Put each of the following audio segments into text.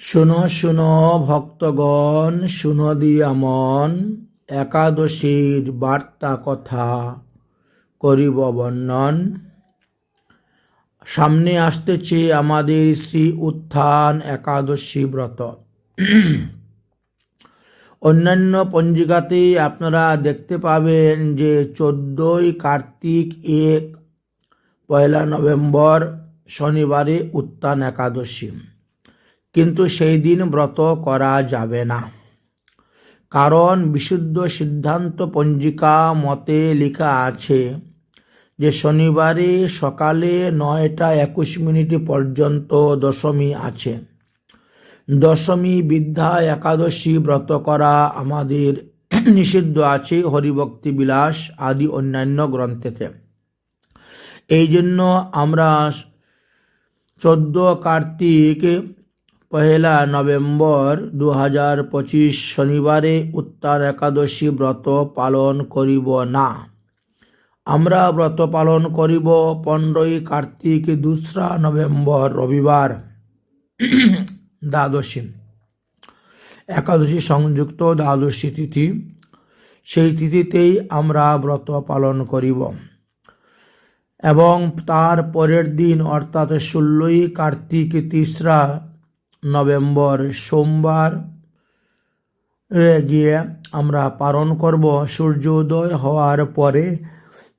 শুনো শুনো, ভক্তগণ, শুনো দিয়া মন, একাদশীর বার্তা কথা করিব বর্ণন। সামনে আসতেছে আমাদের শ্রী উত্থান একাদশী ব্রত। অন্যান্য পঞ্জিকাতে আপনারা দেখতে পাবেন যে চোদ্দই কার্তিক এক, পয়লা নভেম্বর, শনিবারে উত্থান একাদশী। কিন্তু সেই দিন ব্রত করা যাবে না। কারণ বিশুদ্ধ সিদ্ধান্ত পঞ্জিকা মতে লেখা আছে যে শনিবারে সকালে নয়টা একুশ মিনিট পর্যন্ত দশমী আছে। দশমী বিদ্যা একাদশী ব্রত করা আমাদের নিষিদ্ধ আছে হরিভক্তি বিলাস আদি অন্যান্য গ্রন্থেতে। এই জন্য আমরা চোদ্দ কার্তিক পহেলা নভেম্বর দু হাজার পঁচিশ শনিবারে উত্তর একাদশী ব্রত পালন করিব না। আমরা ব্রত পালন করিব পনেরোই কার্তিক দোসরা নভেম্বর রবিবার। দ্বাদশী। একাদশী সংযুক্ত দ্বাদশী তিথি। সেই তিথিতেই আমরা ব্রত পালন করিব। এবং তার পরের দিন অর্থাৎ ষোলোই কার্তিক তিসরা নভেম্বর সোমবার গিয়ে আমরা পালন করব। সূর্যোদয় হওয়ার পরে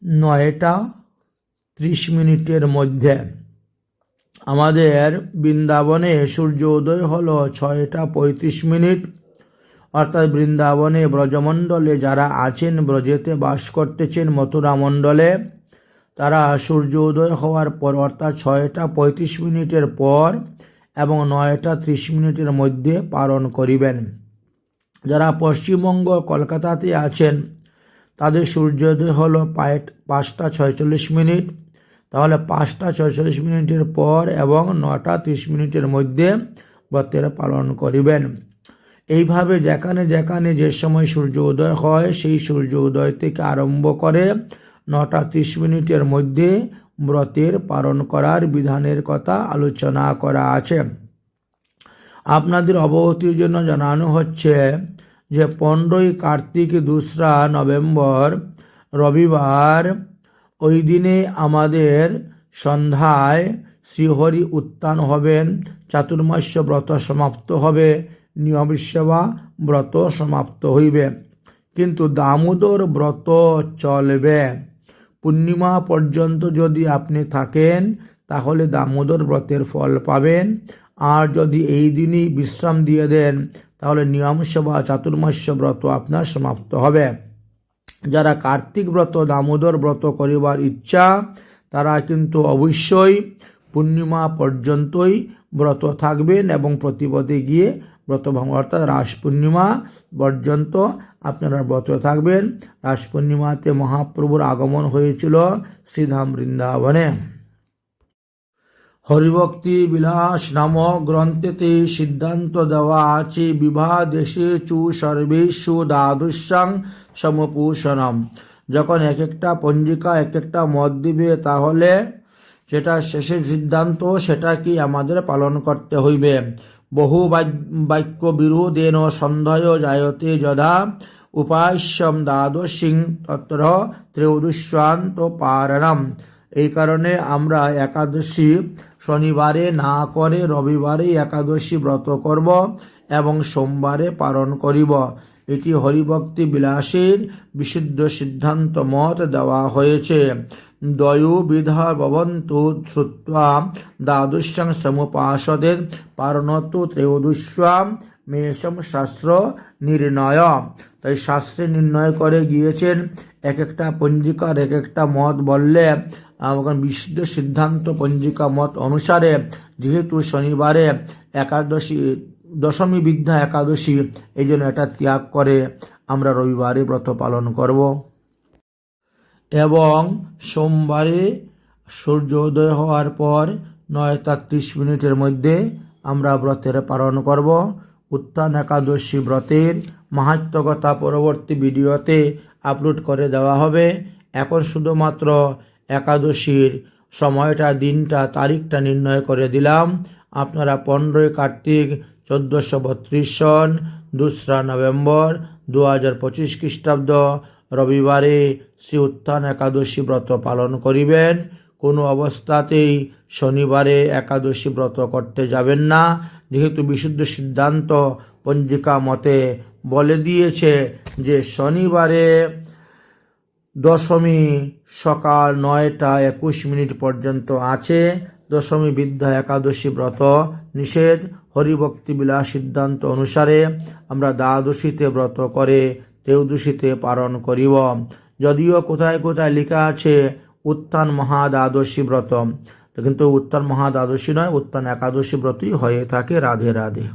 নয়টা ত্রিশ মিনিটের মধ্যে। আমাদের বৃন্দাবনে সূর্য উদয় হলো ছয়টা পঁয়ত্রিশ মিনিট। অর্থাৎ বৃন্দাবনে ব্রজমণ্ডলে যারা আছেন, ব্রজেতে বাস করতেছেন মথুরা মণ্ডলে, তারা সূর্যোদয় হওয়ার পর অর্থাৎ ছয়টা পঁয়ত্রিশ মিনিটের পর এবং নয়টা ত্রিশ মিনিটের মধ্যে পালন করিবেন। যারা পশ্চিমবঙ্গ কলকাতাতে আছেন, তাদের সূর্যোদয় হলো পাঁচটা ছয়চল্লিশ মিনিট। তাহলে পাঁচটা ছয়চল্লিশ মিনিটের পর এবং নটা ত্রিশ মিনিটের মধ্যে ব্রতের পালন করিবেন। এইভাবে যেখানে যেখানে যে সময় সূর্য উদয় হয়, সেই সূর্য উদয় থেকে আরম্ভ করে নটা ত্রিশ মিনিটের মধ্যে ব্রতের পালন করার বিধানের কথা আলোচনা করা আছে। আপনাদের অবগতির জন্য জানানো হচ্ছে যে পনেরোই কার্তিক দোসরা নভেম্বর রবিবার ওই দিনে আমাদের সন্ধ্যায় শ্রীহরি উত্থান হবেন চাতুর্মাস্য ব্রত সমাপ্ত হবে, নিয়ম সেবা ব্রত সমাপ্ত হইবে। কিন্তু দামোদর ব্রত চলবে। পূর্ণিমা পর্যন্ত যদি আপনি থাকেন, তাহলে দামোদর ব্রতের ফল পাবেন। আর যদি এই দিনই বিশ্রাম দিয়ে দেন, তাহলে নিয়ম সেবা, চাতুর্মাস্য ব্রত আপনার সমাপ্ত হবে। যারা কার্তিক ব্রত, দামোদর ব্রত করিবার ইচ্ছা, তারা কিন্তু অবশ্যই পূর্ণিমা পর্যন্তই ব্রত থাকবেন এবং প্রতিপদে গিয়ে ব্রত ভাঙ অর্থাৎ রাস পূর্ণিমা পর্যন্ত আপনারা ব্রত থাকবেন। রাস পূর্ণিমাতে মহাপ্রভুর আগমন হয়েছিল শ্রীধাম বৃন্দাবনে। হরিভক্তি বিলাস নামক গ্রন্থেতে সিদ্ধান্ত দেওয়া আছে বিবাহ দেশে চু সর্বেষু দ্বাদশাং সমপূষণম। যখন এক একটা পঞ্জিকা এক একটা মত দিবে, তাহলে সেটা শেষের সিদ্ধান্ত, সেটা কি আমাদের পালন করতে হইবে? বহু বাক্য বিরোধেন সন্দেহ জায়তে যদা উপাস্যম দ্বাদশিং তত্র ত্রয়োদশান্ত পারণম। এই কারণে আমরা একাদশী শনিবারে না করে রবিবারে একাদশী ব্রত করব এবং সোমবারে পালন করিব। এটি হরিভক্তি বিলাসের বিশুদ্ধ সিদ্ধান্ত মত দেওয়া হয়েছে। দয়ু বিধা ভবন্তু শ্রুত্বা দ্বাদশ্যাং সমুপাসদের পারণত ত্রয়োদশ্যাম মেষম শাস্ত্র নির্ণয়। তাই শাস্ত্রে নির্ণয় করে গিয়েছেন এক একটা পঞ্জিকার এক একটা মত বললে বিশুদ্ধ সিদ্ধান্ত পঞ্জিকা মত অনুসারে যেহেতু শনিবারে একাদশী দশমী বিদ্যা একাদশী, এই জন্য এটা ত্যাগ করে আমরা রবিবারে ব্রত পালন করব। এবং সোমবারে সূর্য উদয় হওয়ার পর নয়টা ত্রিশ মিনিটের মধ্যে আমরা ব্রতের পালন করব। উত্থান একাদশী ব্রতের মাহাত্মকতা পরবর্তী ভিডিওতে আপলোড করে দেওয়া হবে। এখন শুধুমাত্র একাদশীর সময়টা, দিনটা, তারিখটা নির্ণয় করে দিলাম। আপনারা পনেরোই কার্তিক চোদ্দোশো বত্রিশ সন, দোসরা নভেম্বর দু হাজার পঁচিশ খ্রিস্টাব্দ। রবিবারে শ্রী উত্থান একাদশী ব্রত পালন করিবেন। কোনো অবস্থাতেই শনিবারে একাদশী ব্রত করতে যাবেন না। যেহেতু বিশুদ্ধ সিদ্ধান্ত পঞ্জিকা মতে বলে দিয়েছে যে শনিবারে দশমী সকাল নয়টা একুশ মিনিট পর্যন্ত আছে। দশমী বিদ্যা একাদশী ব্রত নিষেধ হরিভক্তি বিলাস সিদ্ধান্ত অনুসারে আমরা দ্বাদশীতে ব্রত করে তেউদশীতে পালন করিব। যদিও কোথায় কোথায় লেখা আছে উত্থান মহাদ্বাদশী ব্রত, কিন্তু উত্থান মহাদ্বাদশী নয়, উত্থান একাদশী ব্রতই হয়ে থাকে রাধে রাধে।